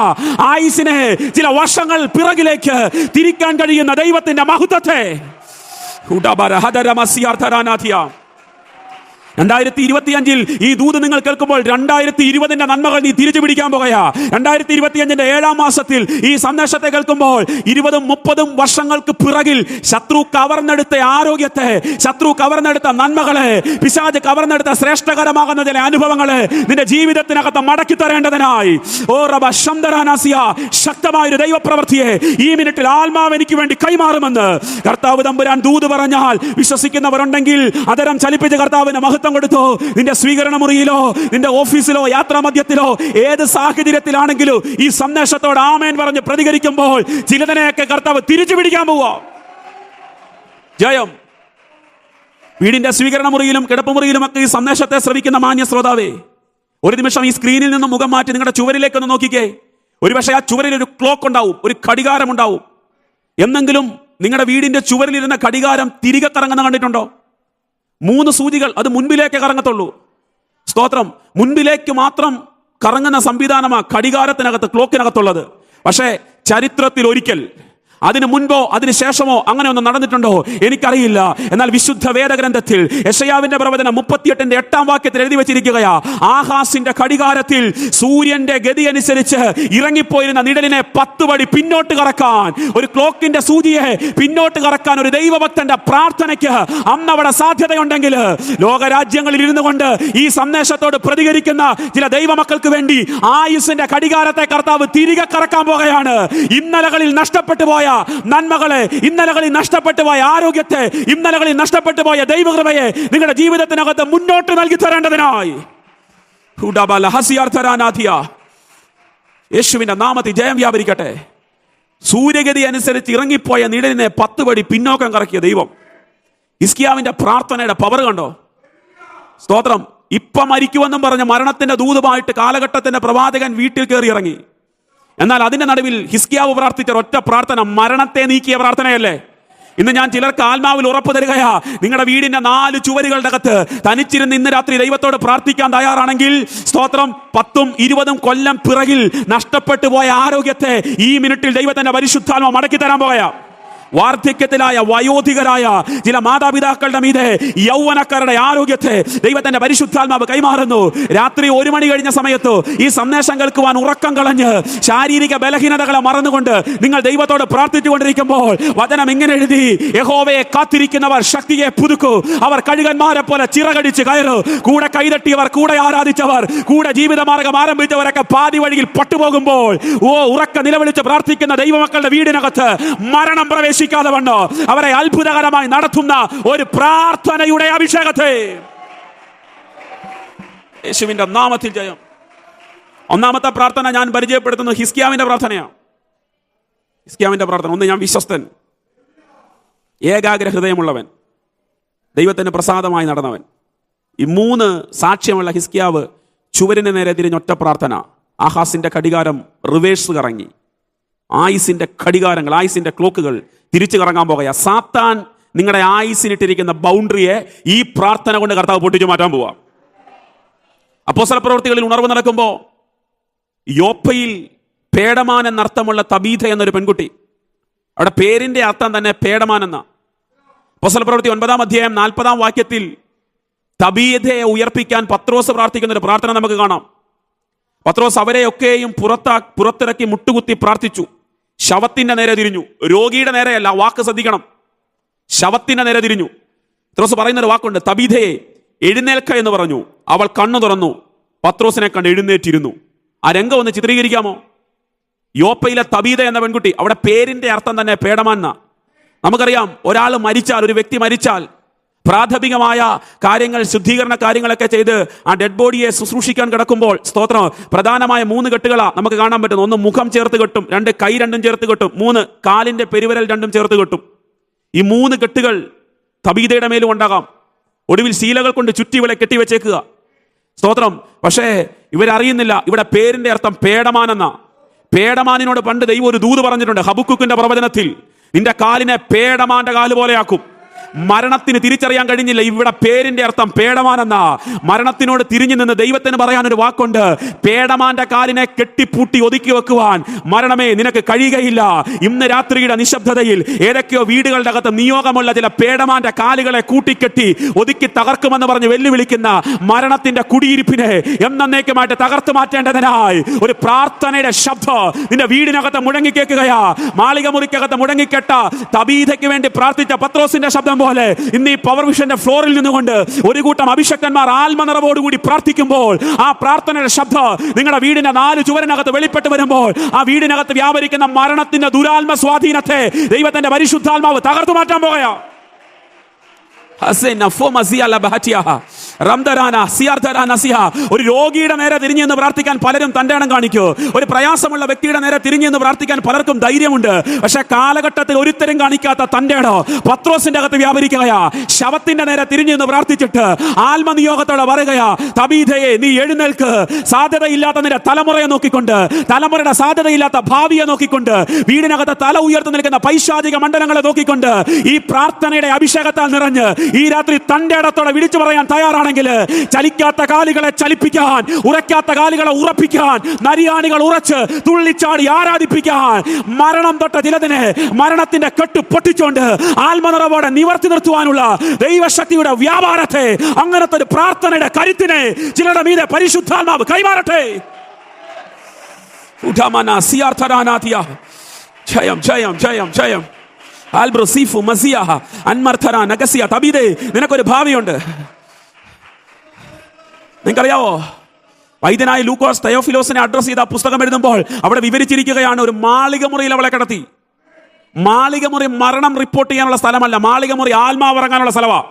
Speaker 1: ആയുസിനെ ചില വർഷങ്ങൾ പിറകിലേക്ക് തിരിക്കാൻ കഴിയുന്ന ദൈവത്തിന്റെ മഹത്വത്തെ ഉടബര ഹദരമസിയാർത്ഥരാനാഥിയ. രണ്ടായിരത്തി ഇരുപത്തിയഞ്ചിൽ ഈ ദൂത് നിങ്ങൾ കേൾക്കുമ്പോൾ രണ്ടായിരത്തി ഇരുപതിന്റെ നന്മകൾ നീ തിരിച്ചു പിടിക്കാൻ പോകയാ രണ്ടായിരത്തി ഇരുപത്തിയഞ്ചിന്റെ ഏഴാം മാസത്തിൽ ഈ സന്ദേശത്തെ കേൾക്കുമ്പോൾ ഇരുപതും മുപ്പതും വർഷങ്ങൾക്ക് പിറകിൽ ശത്രു കവർന്നെടുത്ത ആരോഗ്യത്തെ ശത്രു കവർന്നെടുത്ത നന്മകളെ പിശാജ് കവർന്നെടുത്ത ശ്രേഷ്ഠകരമാകുന്ന ചില അനുഭവങ്ങളെ നിന്റെ ജീവിതത്തിനകത്ത് മടക്കി തരേണ്ടതിനായി. ഓ റബ ശംദരാനാസിയ ശക്തമായ ഒരു ദൈവപ്രവൃത്തിയെ ഈ മിനിറ്റിൽ ആത്മാവ് എനിക്ക് വേണ്ടി കൈമാറുമെന്ന് കർത്താവ് തമ്പുരാൻ ദൂത് പറഞ്ഞാൽ വിശ്വസിക്കുന്നവരുണ്ടെങ്കിൽ അതരം ചലിപ്പിച്ച് കർത്താവിന്റെ മഹത്വം കൊടുത്തു. നിന്റെ സ്വീകരണ മുറിയിലോ നിന്റെ ഓഫീസിലോ യാത്രാ മധ്യത്തിലോ ഏത് സാഹചര്യത്തിലാണെങ്കിലും ഈ സന്ദേശത്തോട് ആമേൻ പറഞ്ഞ് പ്രതികരിക്കുമ്പോൾ ചിലതിനെയൊക്കെ കർത്താവ് തിരിച്ചു പിടിക്കാൻ പോവാ. ജയം. വീടിന്റെ സ്വീകരണ മുറിയിലും കിടപ്പുമുറിയിലും ഒക്കെ ഈ സന്ദേശത്തെ ശ്രവിക്കുന്ന മാന്യ ശ്രോതാവേ ഒരു നിമിഷം ഈ സ്ക്രീനിൽ നിന്ന് മുഖം മാറ്റി നിങ്ങളുടെ ചുവരിലേക്ക് ഒന്ന് നോക്കിക്കേ. ഒരുപക്ഷെ ആ ചുവരിൽ ഒരു ക്ലോക്ക് ഉണ്ടാവും ഒരു ഘടികാരം ഉണ്ടാവും എന്നെങ്കിലും നിങ്ങളുടെ വീടിന്റെ ചുവരിലിരുന്ന ഘടികാരം തിരികെ കറങ്ങുന്ന കണ്ടിട്ടുണ്ടോ? മൂന്ന് സൂചികൾ അത് മുൻപിലേക്ക് കറങ്ങത്തുള്ളൂ. സ്തോത്രം. മുൻപിലേക്ക് മാത്രം കറങ്ങുന്ന സംവിധാനമാണ് ഘടികാരത്തിനകത്ത് ക്ലോക്കിനകത്തുള്ളത്. പക്ഷേ ചരിത്രത്തിൽ ഒരിക്കൽ അതിനു മുൻപോ അതിനു ശേഷമോ അങ്ങനെ ഒന്നും നടന്നിട്ടുണ്ടോ? എനിക്കറിയില്ല. എന്നാൽ വിശുദ്ധ വേദഗ്രന്ഥത്തിൽ യശയാവിന്റെ പ്രവചനം മുപ്പത്തിയെട്ടിന്റെ എട്ടാം വാക്യത്തിൽ എഴുതി വെച്ചിരിക്കുകയാ. ആഹാസിന്റെ കടികാരത്തിൽ സൂര്യന്റെ ഗതി അനുസരിച്ച് ഇറങ്ങിപ്പോയിരുന്ന നിഴലിനെ പത്ത് പടി പിന്നോട്ട് കറക്കാൻ ഒരു ക്ലോക്കിന്റെ സൂചിയെ പിന്നോട്ട് കറക്കാൻ ഒരു ദൈവഭക്തന്റെ പ്രാർത്ഥനയ്ക്ക് അന്ന് അവിടെ സാധ്യതയുണ്ടെങ്കിൽ ലോകരാജ്യങ്ങളിൽ ഇരുന്നു കൊണ്ട് ഈ സന്ദേശത്തോട് പ്രതികരിക്കുന്ന ചില ദൈവമക്കൾക്ക് വേണ്ടി ആയുസിന്റെ കടികാരത്തെ കർത്താവ് തിരികെ കറക്കാൻ പോകുകയാണ് ഇന്നലകളിൽ നഷ്ടപ്പെട്ടു പോയ നന്മകളെ ഇന്നലകളിൽ നഷ്ടപ്പെട്ടു പോയ ആരോഗ്യത്തെ ഇന്നലകളിൽ നഷ്ടപ്പെട്ടു പോയ ദൈവകൃപയെ നിങ്ങളുടെ ജീവിതത്തിനകത്ത് മുന്നോട്ട് നൽകി തരേണ്ടതിനായി. യേശുവിന്റെ നാമത്തിൽ ജയം വ്യാപരിക്കട്ടെ. സൂര്യഗതി അനുസരിച്ച് ഇറങ്ങിപ്പോയ നിഴലിനെ പത്ത് പടി പിന്നോക്കം കറക്കിയ ദൈവം. ഇസ്കിയാവിന്റെ പ്രാർത്ഥനയുടെ പവർ കണ്ടോ? സ്തോത്രം. ഇപ്പൊ മരിക്കുവെന്നും പറഞ്ഞ മരണത്തിന്റെ ദൂതുമായിട്ട് കാലഘട്ടത്തിന്റെ പ്രവാചകൻ വീട്ടിൽ കയറി ഇറങ്ങി. എന്നാൽ അതിന്റെ നടുവിൽ ഹിസ്കിയാവ് പ്രാർത്ഥിച്ച ഒറ്റ പ്രാർത്ഥന മരണത്തെ നീക്കിയ പ്രാർത്ഥനയല്ലേ? ഇന്ന് ഞാൻ ചിലർക്ക് ആത്മാവിൽ ഉറപ്പ് തരികയാ. നിങ്ങളുടെ വീടിന്റെ നാല് ചുവരുകളുടെ അകത്ത് തനിച്ചിരുന്ന് ഇന്ന് രാത്രി ദൈവത്തോട് പ്രാർത്ഥിക്കാൻ തയ്യാറാണെങ്കിൽ സ്തോത്രം പത്തും ഇരുപതും കൊല്ലം പിറകിൽ നഷ്ടപ്പെട്ടു പോയ ആരോഗ്യത്തെ ഈ മിനിറ്റിൽ ദൈവത്തിന്റെ പരിശുദ്ധാത്മ മടക്കി തരാൻ പോകയാ. വാർദ്ധക്യത്തിലായ വയോധികരായ ചില മാതാപിതാക്കളുടെ മീതെ യൗവനക്കാരുടെ ആരോഗ്യത്തെ ദൈവത്തിന്റെ പരിശുദ്ധാത്മാവ് കൈമാറുന്നു. രാത്രി ഒരു മണി കഴിഞ്ഞ സമയത്ത് ഈ സന്ദേശം കേൾക്കുവാൻ ഉറക്കം കളഞ്ഞ് ശാരീരിക ബലഹീനതകളെ മറന്നുകൊണ്ട് നിങ്ങൾ ദൈവത്തോട് പ്രാർത്ഥിച്ചുകൊണ്ടിരിക്കുമ്പോൾ വചനം ഇങ്ങനെ എഴുതി യഹോവയെ കാത്തിരിക്കുന്നവർ ശക്തിയെ പുതുക്കൂ. അവർ കഴുകന്മാരെ പോലെ ചിറകടിച്ച് കയറു. കൂടെ കൈതട്ടിയവർ കൂടെ ആരാധിച്ചവർ കൂടെ ജീവിതമാർഗം ആരംഭിച്ചവരൊക്കെ പാതി വഴിയിൽ പട്ടുപോകുമ്പോൾ ഓ ഉറക്ക നിലവിളിച്ച് പ്രാർത്ഥിക്കുന്ന ദൈവമക്കളുടെ വീടിനകത്ത് മരണം പ്രവേശിക്കാതെ വണ്ണോ അവരെ അത്ഭുതകരമായി നടത്തുന്ന ഒരു പ്രാർത്ഥനയുടെ അഭിഷേകത്തെ. യേശുവിന്റെ നാമത്തിൽ ജയം. ഒന്നാമത്തെ പ്രാർത്ഥന ഞാൻ പരിചയപ്പെടുത്തുന്നത് ഹിസ്കിയാവിന്റെ പ്രാർത്ഥനയാണ്. ഹിസ്കിയാവിന്റെ പ്രാർത്ഥന. ഒന്ന് ഞാൻ വിശ്വസ്തൻ. ഏകാഗ്ര ഹൃദയമുള്ളവൻ. ദൈവത്തിന് പ്രസാദമായി നടന്നവൻ. ഈ മൂന്ന് സാക്ഷ്യമുള്ള ഹിസ്കിയാവ് ചുവരിന് നേരെ തിരിഞ്ഞൊറ്റ പ്രാർത്ഥന. ആഹാസിന്റെ ഘടികാരം റിവേഴ്സ് കറങ്ങി. ആയുസിന്റെ ഘടികാരങ്ങൾ ആയുസിന്റെ ക്ലോക്കുകൾ തിരിച്ചു കറങ്ങാൻ പോകുക. സാത്താൻ നിങ്ങളുടെ ആയുസിനിട്ടിരിക്കുന്ന ബൗണ്ടറിയെ ഈ പ്രാർത്ഥന കൊണ്ട് കർത്താവ് പൊട്ടിച്ചു മാറ്റാൻ പോവാ. അപ്പോസല പ്രവൃത്തികളിൽ ഉണർവ് നടക്കുമ്പോൾ യോപ്പയിൽ പേടമാൻ എന്നർത്ഥമുള്ള തബീഥ എന്നൊരു പെൺകുട്ടി അവിടെ പേരിന്റെ അർത്ഥം തന്നെ പേടമാൻ എന്ന. അപ്പോസല പ്രവൃത്തി ഒൻപതാം അധ്യായം നാൽപ്പതാം വാക്യത്തിൽ തബീഥയെ ഉയർപ്പിക്കാൻ പത്രോസ് പ്രാർത്ഥിക്കുന്ന ഒരു പ്രാർത്ഥന നമുക്ക് കാണാം. പത്രോസ് അവരെയൊക്കെയും പുറത്താ പുറത്തിറക്കി മുട്ടുകുത്തി പ്രാർത്ഥിച്ചു. ശവത്തിന്റെ നേരെ തിരിഞ്ഞു. രോഗിയുടെ നേരെയല്ല വാക്ക് ശ്രദ്ധിക്കണം. ശവത്തിന്റെ നേരെ തിരിഞ്ഞു. പത്രോസ് പറയുന്ന ഒരു വാക്കുണ്ട് തബീധയെ എഴുന്നേൽക്ക എന്ന് പറഞ്ഞു. അവൾ കണ്ണു തുറന്നു. പത്രോസിനെ കണ്ട് എഴുന്നേറ്റിരുന്നു. ആ രംഗം ഒന്ന് ചിത്രീകരിക്കാമോ? യോപ്പയിലെ തബീത എന്ന പെൺകുട്ടി അവിടെ പേരിന്റെ അർത്ഥം തന്നെ പേടമാന്ന. നമുക്കറിയാം ഒരാൾ മരിച്ചാൽ ഒരു വ്യക്തി മരിച്ചാൽ പ്രാഥമികമായ കാര്യങ്ങൾ ശുദ്ധീകരണ കാര്യങ്ങളൊക്കെ ചെയ്ത് ആ ഡെഡ് ബോഡിയെ ശുശ്രൂഷിക്കാൻ കിടക്കുമ്പോൾ സ്തോത്രം പ്രധാനമായ മൂന്ന് കെട്ടുകളാ നമുക്ക് കാണാൻ പറ്റുന്നത്. ഒന്ന് മുഖം ചേർത്ത് കെട്ടും രണ്ട് കൈ രണ്ടും ചേർത്ത് കെട്ടും മൂന്ന് കാലിന്റെ പെരുവിരൽ രണ്ടും ചേർത്ത് കെട്ടും. ഈ മൂന്ന് കെട്ടുകൾ തബീതയുടെ മേലും ഉണ്ടാകാം. ഒടുവിൽ ശീലകൾ കൊണ്ട് ചുറ്റി ഇവളെ കെട്ടിവെച്ചേക്കുക സ്തോത്രം പക്ഷേ ഇവരറിയുന്നില്ല. ഇവിടെ പേരിന്റെ അർത്ഥം പേടമാനെന്ന. പേടമാനിനോട് പണ്ട് ദൈവം ഒരു ദൂത് പറഞ്ഞിട്ടുണ്ട് ഹബുക്കുക്കിന്റെ പ്രവചനത്തിൽ നിന്റെ കാലിനെ പേടമാന്റെ കാൽ പോലെയാക്കും മരണത്തിന് തിരിച്ചറിയാൻ കഴിഞ്ഞില്ല. ഇവിടെ പേരിന്റെ അർത്ഥം പേടമാനെന്ന മരണത്തിനോട് തിരിഞ്ഞു നിന്ന് ദൈവത്തിന് പറയാൻ ഒരു വാക്കുണ്ട്. പേടമാന്റെ കാലിനെ കെട്ടിപ്പൂട്ടി ഒതുക്കി വെക്കുവാൻ മരണമേ നിനക്ക് കഴിയുകയില്ല. ഇന്ന് രാത്രിയുടെ നിശബ്ദതയിൽ ഏതൊക്കെയോ വീടുകളുടെ അകത്ത് നിയോഗമുള്ള ചില പേടമാന്റെ കാലുകളെ കൂട്ടിക്കെട്ടി ഒതുക്കി തകർക്കുമെന്ന് പറഞ്ഞ് വെല്ലുവിളിക്കുന്ന മരണത്തിന്റെ കുടിയിരിപ്പിനെ എന്നേക്കുമായിട്ട് തകർത്തു മാറ്റേണ്ടതിനായി ഒരു പ്രാർത്ഥനയുടെ ശബ്ദം നിന്റെ വീടിനകത്ത് മുഴങ്ങിക്കേക്കുകയാ മാളിക മുറിക്കകത്ത് മുഴങ്ങിക്കെട്ട തബീതയ്ക്ക് വേണ്ടി പ്രാർത്ഥിച്ച പത്രോസിന്റെ ശബ്ദം പോലെ ഇന്ന് ഈ പവർ വിഷന്റെ ഫ്ലോറിൽ നിന്നുകൊണ്ട് ഒരു കൂട്ടം അഭിഷക്തന്മാർ ആത്മനിറവോടുകൂടി പ്രാർത്ഥിക്കുമ്പോൾ ആ പ്രാർത്ഥനയുടെ ശബ്ദം നിങ്ങളുടെ വീടിന്റെ നാല് ചുവരിനകത്ത് വെളിപ്പെട്ട് വരുമ്പോൾ ആ വീടിനകത്ത് വ്യാപരിക്കുന്ന മരണത്തിന്റെ ദുരാത്മ സ്വാധീനത്തെ ദൈവത്തിന്റെ പരിശുദ്ധാത്മാവ് തകർത്തു മാറ്റാൻ പോകയാ. ഒരു രോഗിയുടെ നേരെ തിരിഞ്ഞെന്ന് പ്രാർത്ഥിക്കാൻ പലരും തന്റെ ഇടം കാണിക്കൂ. ഒരു പ്രയാസമുള്ള വ്യക്തിയുടെ നേരെ തിരിഞ്ഞെന്ന് പ്രാർത്ഥിക്കാൻ പലർക്കും ധൈര്യമുണ്ട്. പക്ഷെ കാലഘട്ടത്തിൽ ഒരുത്തരും കാണിക്കാത്ത തന്റെ ഇടം പത്രോസിന്റെ അകത്ത് വ്യാപരിക്കുകയാ. ശവത്തിന്റെ നേരെ തിരിഞ്ഞെന്ന് പ്രാർത്ഥിച്ചിട്ട് ആത്മനിയോഗത്തോടെ പറയുകയാ തബീധയെ നീ എഴുന്നേൽക്ക്. സാധ്യതയില്ലാത്ത നിന്റെ തലമുറയെ നോക്കിക്കൊണ്ട് തലമുറയുടെ സാധ്യതയില്ലാത്ത ഭാവിയെ നോക്കിക്കൊണ്ട് വീടിനകത്ത് തല ഉയർത്തി നിൽക്കുന്ന പൈശാചിക മണ്ഡലങ്ങളെ നോക്കിക്കൊണ്ട് ഈ പ്രാർത്ഥനയുടെ അഭിഷേകത്താൽ നിറഞ്ഞ് ഈ രാത്രി തന്റെ ഇടത്തോടെ വിളിച്ചു പറയാൻ തയ്യാറാണെങ്കിൽ ചലിക്കാത്ത കാലുകളെ ചലിപ്പിക്കാൻ ഉറയ്ക്കാത്ത കാലുകളെ ഉറപ്പിക്കാൻ നരിയാണികൾ ഉറച്ച് തുള്ളിച്ചാടി ആരാധിപ്പിക്കാൻ മരണം തൊട്ട ചിലതിനെ മരണത്തിന്റെ കെട്ട് പൊട്ടിച്ചുകൊണ്ട് ആത്മനിറവോടെ നിവർത്തി നിർത്തുവാനുള്ള ദൈവശക്തിയുടെ വ്യാപാരത്തെ അങ്ങനത്തെ ഒരു പ്രാർത്ഥനയുടെ കരുത്തിനെ ചിലരുടെ മീതെ പരിശുദ്ധാത്മാവ് കൈമാറട്ടെ. ജയം ജയം ജയം ജയം. ആൽബ്രോ സീഫു മസിയ അൻമർഥര നഗസിയ തബീദേ നിനക്കൊരു ഭാവിയുണ്ട്. നിങ്ങൾക്കറിയാവോ? വൈദ്യനായ ലൂക്കോസ് തയോഫിലോസിനെ അഡ്രസ് ചെയ്ത പുസ്തകം എഴുതുമ്പോൾ അവിടെ വിവരിച്ചിരിക്കുകയാണ് ഒരു മാളിക മുറിയിൽ അവളെ കിടത്തി. മാളികമുറി മരണം റിപ്പോർട്ട് ചെയ്യാനുള്ള സ്ഥലമല്ല. മാളികമുറി മുറി ആത്മാവിറങ്ങാനുള്ള സ്ഥലമാണ്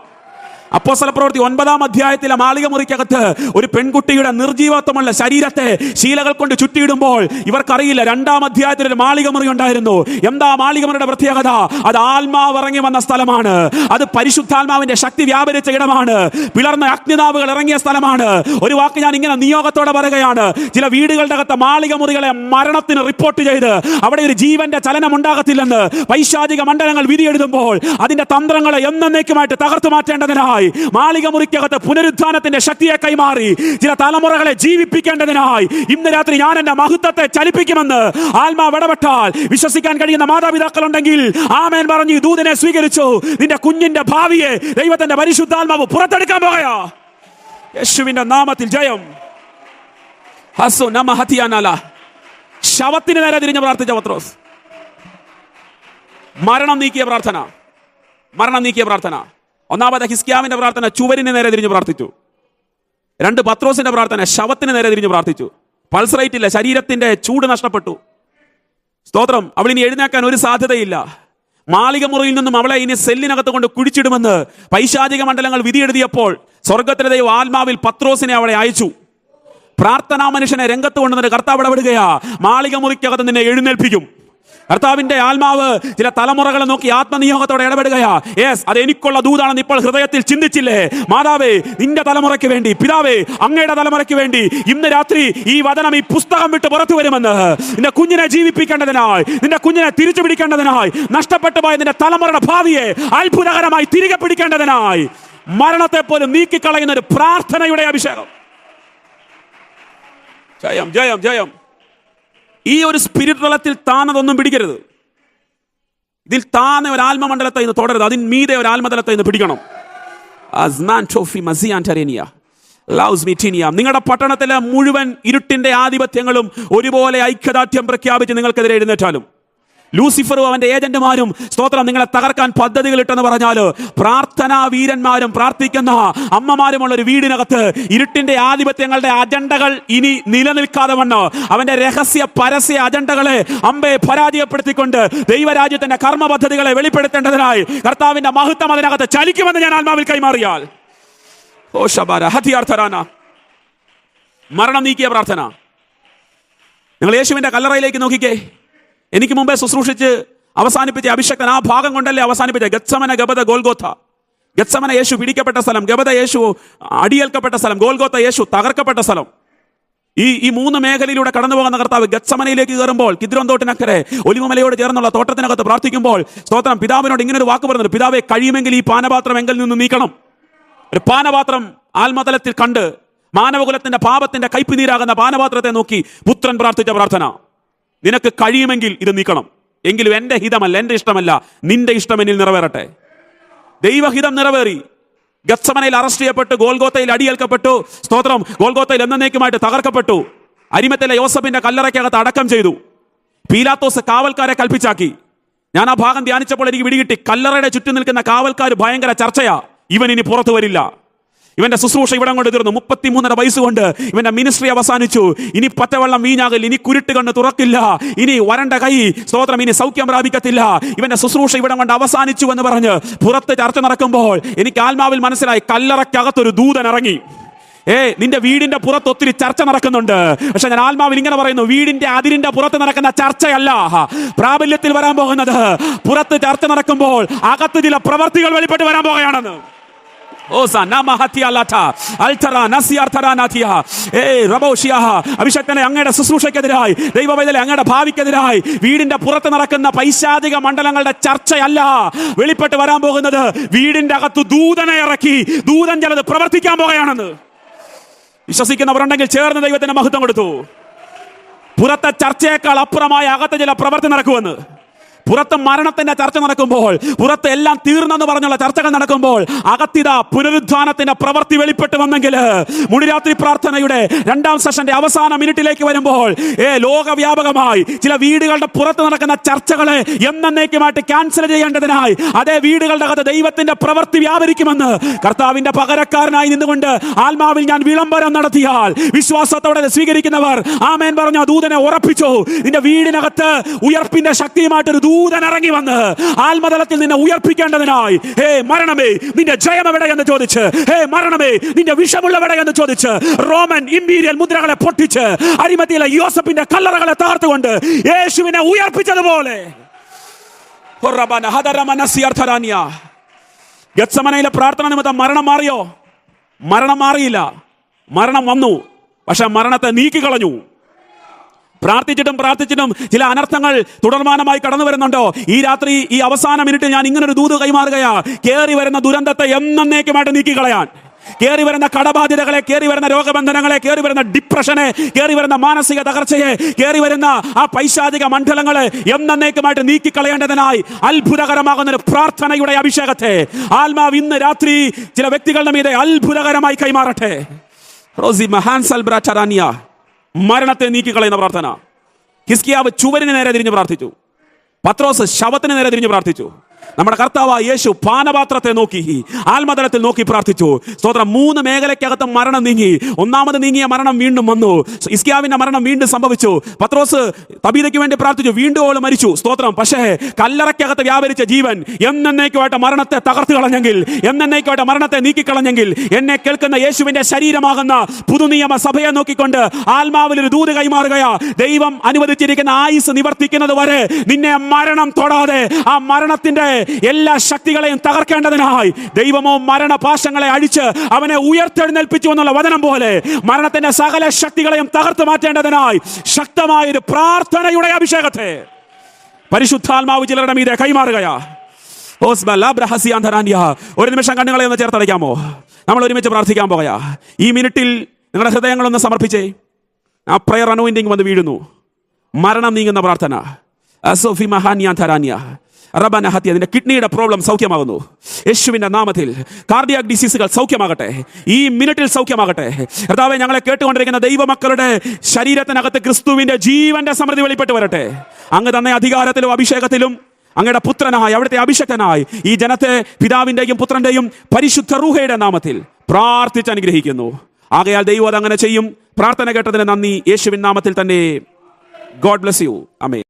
Speaker 1: അപ്പോസ്തല പ്രവൃത്തി ഒൻപതാം അധ്യായത്തിലെ മാളിക മുറിക്കകത്ത് ഒരു പെൺകുട്ടിയുടെ നിർജീവത്വമുള്ള ശരീരത്തെ ശീലകൾ കൊണ്ട് ചുറ്റിയിടുമ്പോൾ ഇവർക്കറിയില്ല രണ്ടാം അധ്യായത്തിൽ ഒരു മാളിക മുറി ഉണ്ടായിരുന്നു. എന്താ മാളിക മുറിയുടെ പ്രത്യേകത? അത് ആത്മാവ് ഇറങ്ങി വന്ന സ്ഥലമാണ്. അത് പരിശുദ്ധാത്മാവിന്റെ ശക്തി വ്യാപരിച്ച ഇടമാണ്. പിളർന്ന അഗ്നിതാവുകൾ ഇറങ്ങിയ സ്ഥലമാണ്. ഒരു വാക്ക് ഞാൻ ഇങ്ങനെ നിയോഗത്തോടെ പറയുകയാണ്. ചില വീടുകളുടെ അകത്ത് മാളിക മുറികളെ മരണത്തിന് റിപ്പോർട്ട് ചെയ്ത് അവിടെ ഒരു ജീവന്റെ ചലനം ഉണ്ടാകത്തില്ലെന്ന് പൈശാചിക മണ്ഡലങ്ങൾ വിധിയെഴുതുമ്പോൾ അതിന്റെ തന്ത്രങ്ങളെ എന്നേക്കുമായിട്ട് തകർത്തു മാറ്റേണ്ടതിനായി മാളിക മുറിക്കകത്ത് പുനരുദ്ധാനത്തിന്റെ ശക്തിയെ കൈമാറി. ചില തലമുറകളെ ജീവിപ്പിക്കേണ്ടതിനായി ഇന്ന് രാത്രി ഞാൻ എന്റെ മഹത്വത്തെ ചലിപ്പിക്കുമെന്ന് ആത്മാവ് ഇടപെട്ടാൽ വിശ്വസിക്കാൻ കഴിയുന്ന മാതാപിതാക്കൾ ഉണ്ടെങ്കിൽ ആമേൻ പറഞ്ഞു ദൂതിനെ സ്വീകരിച്ചു. നിന്റെ കുഞ്ഞിന്റെ ഭാവിയെ ദൈവത്തിന്റെ പരിശുദ്ധാത്മാവ് പുറത്തെടുക്കാൻ പോകയാ. യേശുവിന്റെ നാമത്തിൽ ജയം. ഹസു നമ ഹത്തിയാനല ശവത്തിന് നേരെ തിരിഞ്ഞ് പ്രാർത്ഥിച്ച പത്രോസ്. മരണം നീക്കിയ പ്രാർത്ഥന. മരണം നീക്കിയ പ്രാർത്ഥന. ഒന്നാമത് ഹിസ്കിയാവിന്റെ പ്രാർത്ഥന ചുവരിന് നേരെ തിരിഞ്ഞ് പ്രാർത്ഥിച്ചു. രണ്ട് പത്രോസിന്റെ പ്രാർത്ഥന ശവത്തിന് നേരെ തിരിഞ്ഞ് പ്രാർത്ഥിച്ചു. പൾസ് റേറ്റ് ഇല്ല ശരീരത്തിന്റെ ചൂട് നഷ്ടപ്പെട്ടു. സ്തോത്രം അവളിനി എഴുന്നേക്കാൻ ഒരു സാധ്യതയില്ല. മാളിക മുറിയിൽ നിന്നും അവളെ ഇനി സെല്ലിനകത്ത് കൊണ്ട് കുഴിച്ചിടുമെന്ന് പൈശാചിക മണ്ഡലങ്ങൾ വിധിയെഴുതിയപ്പോൾ സ്വർഗത്തിലെ ദൈവം ആത്മാവിൽ പത്രോസിനെ അവളെ അയച്ചു. പ്രാർത്ഥനാ മനുഷ്യനെ രംഗത്ത് കൊണ്ടുവന്നിട്ട് കർത്താവ് ഇടപെടുകയാ. മാളിക മുറിക്കകത്ത് നിന്നെ എഴുന്നേൽപ്പിക്കും. കർത്താവിന്റെ ആത്മാവ് ചില തലമുറകളെ നോക്കി ആത്മനിയോഗത്തോടെ ഇടപെടുകയാ. യെസ് അത് എനിക്കുള്ള ദൂതാണെന്ന് ഇപ്പോൾ ഹൃദയത്തിൽ ചിന്തിച്ചില്ലേ? മാതാവേ നിന്റെ തലമുറയ്ക്ക് വേണ്ടി പിതാവേ അങ്ങയുടെ തലമുറയ്ക്ക് വേണ്ടി ഇന്ന് രാത്രി ഈ വചനം ഈ പുസ്തകം വിട്ട് പുറത്തു വരുമെന്ന്. നിന്റെ കുഞ്ഞിനെ ജീവിപ്പിക്കേണ്ടതിനായി നിന്റെ കുഞ്ഞിനെ തിരിച്ചു പിടിക്കേണ്ടതിനായി നഷ്ടപ്പെട്ടു പോയ നിന്റെ തലമുറയുടെ ഭാവിയെ അത്ഭുതകരമായി തിരികെ പിടിക്കേണ്ടതിനായി മരണത്തെ പോലും നീക്കിക്കളയുന്ന ഒരു പ്രാർത്ഥനയുടെ അഭിഷേകം. ജയം ജയം ജയം. ഈ ഒരു സ്പിരിറ്റ് തലത്തിൽ താനതൊന്നും പിടിക്കരുത്. ഇതിൽ താന്ന ഒരു ആത്മമണ്ഡലത്തെ ഇന്ന് തുടരുത്. അതിന് മീതെ ഒരു ആത്മതലത്തെ ഇന്ന് പിടിക്കണം. അസ്മാൻ ടോഫി മസിയാൻ ടരേനിയ ലൗസ് മിറ്റീനിയ. നിങ്ങളുടെ പട്ടണത്തിലെ മുഴുവൻ ഇരുട്ടിന്റെ ആധിപത്യങ്ങളും ഒരുപോലെ ഐക്യദാർഢ്യം പ്രഖ്യാപിച്ച് നിങ്ങൾക്കെതിരെ എഴുന്നേറ്റാലും. ലൂസിഫറും അവന്റെ ഏജന്റുമാരും സ്തോത്രം നിങ്ങളെ തകർക്കാൻ പദ്ധതികൾ ഇട്ടെന്ന് പറഞ്ഞാൽ പ്രാർത്ഥനാ വീരന്മാരും പ്രാർത്ഥിക്കുന്ന അമ്മമാരുമുള്ള ഒരു വീടിനകത്ത് ഇരുട്ടിന്റെ ആധിപത്യങ്ങളുടെ അജണ്ടകൾ ഇനി നിലനിൽക്കാതെ വണ്ണ് അവന്റെ രഹസ്യ പരസ്യ അജണ്ടകളെ അമ്പയെ പരാജയപ്പെടുത്തിക്കൊണ്ട് ദൈവരാജ്യത്തിന്റെ കർമ്മ പദ്ധതികളെ വെളിപ്പെടുത്തേണ്ടതിനായി കർത്താവിന്റെ മഹത്വം അതിനകത്ത് ചലിക്കുമെന്ന് ഞാൻ ആത്മാവിൽ കൈമാറിയാൽ. ഓ ശബാര ഹതിയാർത്ഥരാന മരണം നീക്കിയ പ്രാർത്ഥന. നിങ്ങൾ യേശുവിന്റെ കല്ലറയിലേക്ക് നോക്കിക്കേ. എനിക്ക് മുമ്പേ ശുശ്രൂഷിച്ച് അവസാനിപ്പിച്ച അഭിഷക്തൻ ആ ഭാഗം കൊണ്ടല്ലേ അവസാനിപ്പിച്ച ഗത്സമന ഗബദ ഗോൽഗോഥ ഗത്സമന യേശു പിടിക്കപ്പെട്ട സ്ഥലം ഗബദ യേശു അടിയേൽക്കപ്പെട്ട സ്ഥലം ഗോൽഗോത്ത യേശു തകർക്കപ്പെട്ട സ്ഥലം. ഈ ഈ മൂന്ന് മേഖലയിലൂടെ കടന്നു പോകുന്ന കർത്താവ് ഗത്സമനയിലേക്ക് കയറുമ്പോൾ കിദ്രോന്തോട്ടിനക്കരെ ഒലിമലയോട് ചേർന്നുള്ള തോട്ടത്തിനകത്ത് പ്രാർത്ഥിക്കുമ്പോൾ സ്തോത്രം പിതാവിനോട് ഇങ്ങനെ ഒരു വാക്ക് പറഞ്ഞത് പിതാവെ കഴിയുമെങ്കിൽ ഈ പാനപാത്രം എങ്കിൽ നിന്ന് നീക്കണം. ഒരു പാനപാത്രം ആത്മതലത്തിൽ കണ്ട് മാനവകുലത്തിന്റെ പാപത്തിന്റെ കൈപ്പിനീരാകുന്ന പാനപാത്രത്തെ നോക്കി പുത്രൻ പ്രാർത്ഥിച്ച പ്രാർത്ഥന. നിനക്ക് കഴിയുമെങ്കിൽ ഇത് നീക്കണം. എങ്കിലും എന്റെ ഹിതമല്ല എന്റെ ഇഷ്ടമല്ല നിന്റെ ഇഷ്ടം എന്നിൽ നിറവേറട്ടെ. ദൈവഹിതം നിറവേറി. ഗത്സമനയിൽ അറസ്റ്റ് ചെയ്യപ്പെട്ടു ഗോൽഗോത്തയിൽ അടിയേൽക്കപ്പെട്ടു. സ്തോത്രം ഗോൽഗോത്തയിൽ എന്നേക്കുമായിട്ട് തകർക്കപ്പെട്ടു. അരിമത്തിലെ യോസഫിന്റെ കല്ലറയ്ക്കകത്ത് അടക്കം ചെയ്തു. പീലാത്തോസ് കാവൽക്കാരെ കൽപ്പിച്ചാക്കി. ഞാൻ ആ ഭാഗം ധ്യാനിച്ചപ്പോൾ എനിക്ക് പിടികിട്ടി കല്ലറയുടെ ചുറ്റും നിൽക്കുന്ന കാവൽക്കാർ ഭയങ്കര ചർച്ചയാ. ഇവൻ ഇനി പുറത്തു വരില്ല. ഇവന്റെ ശുശ്രൂഷ ഇവിടെ കൊണ്ട് തീർന്നു. മുപ്പത്തിമൂന്നര വയസ്സ് കൊണ്ട് ഇവന്റെ മിനിസ്ട്രി അവസാനിച്ചു. ഇനി പച്ചവെള്ളം വീഞ്ഞാകില്ല ഇനി കുരുട്ട് കണ്ണ് തുറക്കില്ല ഇനി വരണ്ട കൈ സ്തോത്രം ഇനി സൗഖ്യം പ്രാപിക്കത്തില്ല. ഇവന്റെ ശുശ്രൂഷ ഇവിടെ കൊണ്ട് അവസാനിച്ചു എന്ന് പറഞ്ഞ് പുറത്ത് ചർച്ച നടക്കുമ്പോൾ എനിക്ക് ആത്മാവിൽ മനസ്സിലായി കല്ലറയ്ക്കകത്തൊരു ദൂതൻ ഇറങ്ങി. ഏ നിന്റെ വീടിന്റെ പുറത്ത് ഒത്തിരി ചർച്ച നടക്കുന്നുണ്ട്. പക്ഷെ ഞാൻ ആത്മാവിൽ ഇങ്ങനെ പറയുന്നു വീടിന്റെ അതിരിന്റെ പുറത്ത് നടക്കുന്ന ചർച്ചയല്ല. പ്രാബല്യത്തിൽ വരാൻ പോകുന്നത് പുറത്ത് ചർച്ച നടക്കുമ്പോൾ അകത്ത് ചില പ്രവർത്തികൾ വെളിപ്പെട്ട് വരാൻ പോകുകയാണെന്ന്. അഭിഷക്തനെ അങ്ങയുടെ ശുശ്രൂഷയ്ക്കെതിരായി ദൈവവൈതലെ അങ്ങയുടെ ഭാവിക്കെതിരായി വീടിന്റെ പുറത്ത് നടക്കുന്ന പൈശാചിക മണ്ഡലങ്ങളുടെ ചർച്ചയല്ല വെളിപ്പെട്ട് വരാൻ പോകുന്നത്. വീടിന്റെ അകത്ത് ദൂതനെ ഇറക്കി ദൂതൻ ചിലത് പ്രവർത്തിക്കാൻ പോകുകയാണെന്ന് വിശ്വസിക്കുന്നവരുണ്ടെങ്കിൽ ചേർന്ന് ദൈവത്തിന്റെ മഹത്വം കൊടുത്തു. പുറത്തെ ചർച്ചയേക്കാൾ അപ്പുറമായ അകത്ത് ചില പ്രവർത്തി നടക്കുമെന്ന്. പുറത്ത് മരണത്തിന്റെ ചർച്ച നടക്കുമ്പോൾ പുറത്ത് എല്ലാം തീർന്നെന്ന് പറഞ്ഞുള്ള ചർച്ചകൾ നടക്കുമ്പോൾ അകത്തിത പുനരുദ്ധാനത്തിന്റെ പ്രവൃത്തി വെളിപ്പെട്ട് വന്നെങ്കിൽ മുടിരാത്രി പ്രാർത്ഥനയുടെ രണ്ടാം സെഷന്റെ അവസാന മിനിറ്റിലേക്ക് വരുമ്പോൾ ഏ ലോകവ്യാപകമായി ചില വീടുകളുടെ പുറത്ത് നടക്കുന്ന ചർച്ചകളെ എന്നേക്കുമായിട്ട് ക്യാൻസൽ ചെയ്യേണ്ടതിനായി അതേ വീടുകളുടെ അകത്ത് ദൈവത്തിന്റെ പ്രവൃത്തി വ്യാപരിക്കുമെന്ന് കർത്താവിന്റെ പകരക്കാരനായി നിന്നുകൊണ്ട് ആത്മാവിൽ ഞാൻ വിളംബരം നടത്തിയാൽ വിശ്വാസത്തോടെ സ്വീകരിക്കുന്നവർ ആമേൻ പറഞ്ഞു ദൂതനെ ഉറപ്പിച്ചു. നിന്റെ വീടിനകത്ത് ഉയർപ്പിന്റെ ശക്തിയുമായിട്ടൊരു ദൂതൻ ഇറങ്ങി വന്ന് ആത്മതലത്തിൽ നിന്നെ ഉയർപ്പിക്കേണ്ടതിനായി ഹേ മരണമേ നിന്റെ ജയം എവിടെ എന്ന് ചോദിച്ച് ഹേ മരണമേ നിന്റെ വിഷമുള്ള എവിടെ എന്ന് ചോദിച്ച് റോമൻ ഇമ്പീരിയൽ മുദ്രകളെ പൊട്ടിച്ച് അരിമത്തിയിലെ യോസഫിന്റെ കല്ലറകളെ താർത്തുകൊണ്ട് യേശുവിനെ ഉയർപ്പിച്ചതുപോലെ. ഗത്സമനയിലെ പ്രാർത്ഥന നിമിത്തം മരണം മാറിയോ? മരണം മാറിയില്ല. മരണം വന്നു. പക്ഷെ മരണത്തെ നീക്കിക്കളഞ്ഞു. പ്രാർത്ഥിച്ചിട്ടും പ്രാർത്ഥിച്ചിട്ടും ചില അനർത്ഥങ്ങൾ തുടർമാനമായി കടന്നു വരുന്നുണ്ടോ? ഈ രാത്രി ഈ അവസാന മിനിറ്റ് ഞാൻ ഇങ്ങനെ ഒരു ദൂത് കൈമാറുകയാ. കയറി വരുന്ന ദുരന്തത്തെ എന്നേക്കുമായിട്ട് നീക്കിക്കളയാൻ. കയറി വരുന്ന കടബാധ്യതകളെ കയറി വരുന്ന രോഗബന്ധനങ്ങളെ കയറി വരുന്ന ഡിപ്രഷനെ കയറി വരുന്ന മാനസിക തകർച്ചയെ കയറി വരുന്ന ആ പൈശാചിക മണ്ഡലങ്ങളെ എന്നേക്കുമായിട്ട് നീക്കിക്കളയേണ്ടതിനായി അത്ഭുതകരമാകുന്ന ഒരു പ്രാർത്ഥനയുടെ അഭിഷേകത്തെ ആത്മാവ് ഇന്ന് രാത്രി ചില വ്യക്തികളുടെ മീതെ അത്ഭുതകരമായി കൈമാറട്ടെ. റോസി മഹാൻ സൽബ്ര ബ്രാച്ചറാനിയ മരണത്തെ നീക്കിക്കളയുന്ന പ്രാർത്ഥന. ഹിസ്കിയാവ് ചുവരിന് നേരെ തിരിഞ്ഞ് പ്രാർത്ഥിച്ചു. പത്രോസ് ശവത്തിന് നേരെ തിരിഞ്ഞ് പ്രാർത്ഥിച്ചു. നമ്മുടെ കർത്താവ് യേശു പാനപാത്രത്തെ നോക്കി ആത്മതലത്തിൽ നോക്കി പ്രാർത്ഥിച്ചു. സ്തോത്രം മൂന്ന് മേഖലയ്ക്കകത്ത് മരണം നീങ്ങി. ഒന്നാമത് നീങ്ങിയ മരണം വീണ്ടും വന്നു. ഇസ്കിയാവിന്റെ മരണം വീണ്ടും സംഭവിച്ചു. പത്രോസ് തബീതയ്ക്ക് വേണ്ടി പ്രാർത്ഥിച്ചു വീണ്ടും അവൾ മരിച്ചു. സ്തോത്രം പക്ഷേ കല്ലറയ്ക്കകത്ത് വ്യാപരിച്ച ജീവൻ എന്നേക്കുമായിട്ട് മരണത്തെ തകർത്തു കളഞ്ഞെങ്കിൽ എന്നേക്കുമായിട്ട് മരണത്തെ നീക്കിക്കളഞ്ഞെങ്കിൽ എന്നെ കേൾക്കുന്ന യേശുവിന്റെ ശരീരമാകുന്ന പുതുനിയമ സഭയെ നോക്കിക്കൊണ്ട് ആത്മാവിൽ ഒരു ദൂത് കൈമാറുകയാ. ദൈവം അനുവദിച്ചിരിക്കുന്ന ആയുസ് നിവർത്തിക്കുന്നത് വരെ നിന്നെ മരണം തൊടാതെ ആ മരണത്തിന്റെ എല്ലാ ശക്തികളെയും തകർക്കേണ്ടതിനായി ദൈവമോ മരണപാശങ്ങളെ അഴിച്ച് അവനെ ഉയർത്തെഴുന്നേൽപ്പിച്ചു എന്നുള്ള വചനം പോലെ മരണത്തിന്റെ സകല ശക്തികളെയും തകർത്തു മാറ്റേണ്ടതിനായി ശക്തമായ ഒരു പ്രാർത്ഥനയുടെ അഭിഷേകത്തെ പരിശുദ്ധാത്മാവ് ചിലരുടെ മീതെ കൈമാറുകയാ. ഒരു നിമിഷം കണ്ണുകളെ ഒന്ന് ചേർത്തടയ്ക്കാമോ നമ്മൾ ഒരുമിച്ച് പ്രാർത്ഥിക്കാൻ പോകയാ. ഈ മിനിറ്റിൽ നിങ്ങളുടെ ഹൃദയങ്ങളൊന്ന് സമർപ്പിച്ചേ. ആ പ്രയർ അനോയിന്റിങ് വന്ന് വീഴുന്നു. മരണം നീങ്ങുന്ന പ്രാർത്ഥന. അസോഫി ധരാന്യ. റബന ഹത്യ നിന്റെ കിഡ്നിയുടെ പ്രോബ്ലം സൗഖ്യമാകുന്നു. യേശുവിന്റെ നാമത്തിൽ കാർഡിയാക് ഡിസീസുകൾ സൗഖ്യമാകട്ടെ. ഈ മിനിറ്റിൽ സൗഖ്യമാകട്ടെ. കർത്താവെ ഞങ്ങളെ കേട്ടുകൊണ്ടിരിക്കുന്ന ദൈവമക്കളുടെ ശരീരത്തിനകത്ത് ക്രിസ്തുവിന്റെ ജീവന്റെ സമൃദ്ധി വെളിപ്പെട്ട് വരട്ടെ. അങ്ങ് തന്നെ അധികാരത്തിലും അഭിഷേകത്തിലും അങ്ങയുടെ പുത്രനായി അവിടുത്തെ അഭിഷക്തനായി ഈ ജനത്തെ പിതാവിന്റെയും പുത്രന്റെയും പരിശുദ്ധ റൂഹയുടെ നാമത്തിൽ പ്രാർത്ഥിച്ച് അനുഗ്രഹിക്കുന്നു. ആകയാൽ ദൈവം അത് അങ്ങനെ ചെയ്യും. പ്രാർത്ഥന കേട്ടതിന് നന്ദി. യേശുവിൻ നാമത്തിൽ തന്നെ. God bless you Amey